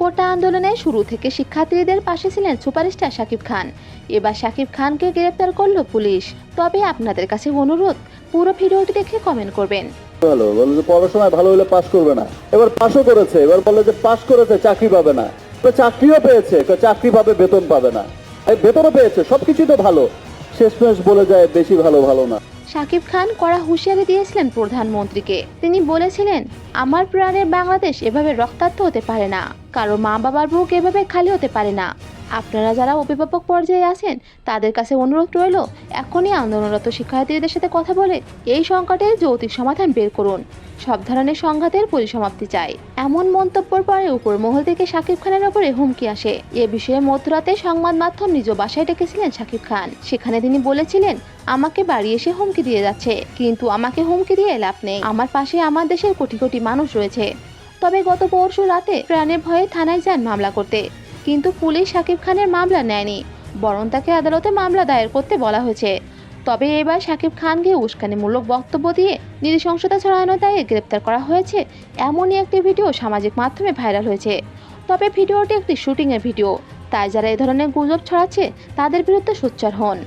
কোটা আন্দোলনে শুরু থেকে শিক্ষার্থীদের পাশে ছিলেন সুপারস্টার শাকিব খান। এবার শাকিব খানকে গ্রেপ্তার করল পুলিশ। তবে আপনাদের কাছে অনুরোধ, পুরো ভিডিওটি দেখে কমেন্ট করবেন। ভালো বলে যে পড়াশোনায় ভালো হলে পাশ করবে না। এবার পাশও করেছে, এবার বলে যে পাশ করেছে, চাকরি পাবে না। চাকরিও পেয়েছে চাকরি পাবে, বেতন পাবে না। বেতনও পেয়েছে, সবকিছুই তো ভালো। শেষ বলে যায়, বেশি ভালো ভালো না। শাকিব খান কড়া হুঁশিয়ারি দিয়েছিলেন প্রধানমন্ত্রীকে। তিনি বলেছিলেন, আমার প্রাণের বাংলাদেশ এভাবে রক্তাক্ত হতে পারে না। কারও মা বাবার বুক এভাবে খালি হতে পারে না। আপনারা যারা অভিভাবক পর্যায়ে আছেন, তাদের কাছে অনুরোধ রইল, এখনই আন্দোলনরত শিক্ষার্থীদের সাথে কথা বলে এই সংকটের যৌতিক সমাধান বের করুন। সব ধরনের সংঘাতের পরিসমাপ্তি চাই। এমন মন্তব্যের পরে উপর মহল থেকে শাকিব খানের ওপরে হুমকি আসে। এ বিষয়ে মধ্যরাতে সংবাদ মাধ্যম নিজ বাসায় ডেকেছিলেন শাকিব খান। সেখানে তিনি বলেছিলেন, আমাকে বাড়ি এসে হুমকি দিয়ে যাচ্ছে, কিন্তু আমাকে হুমকি দিয়ে লাভ নেই। আমার পাশে আমার দেশের কোটি কোটি মানুষ রয়েছে। তবে গত পরশু রাতে প্রাণের ভয়ে থানায় যান মামলা করতে। কিন্তু পুলিশ শাকিব খানের মামলা নেয়নি, বরং তাকে আদালতে মামলা দায়ের করতে বলা হয়েছে। তবে এবার শাকিব খানকে উস্কানিমূলক বক্তব্য দিয়ে নৃশংসতা ছড়ানো দায়ে গ্রেপ্তার করা হয়েছে এমনই একটি ভিডিও সামাজিক মাধ্যমে ভাইরাল হয়েছে। তবে ভিডিওটি একটি শুটিংয়ের ভিডিও, তাই যারা এ ধরনের গুজব ছড়াচ্ছে তাদের বিরুদ্ধে সোচ্চার হন।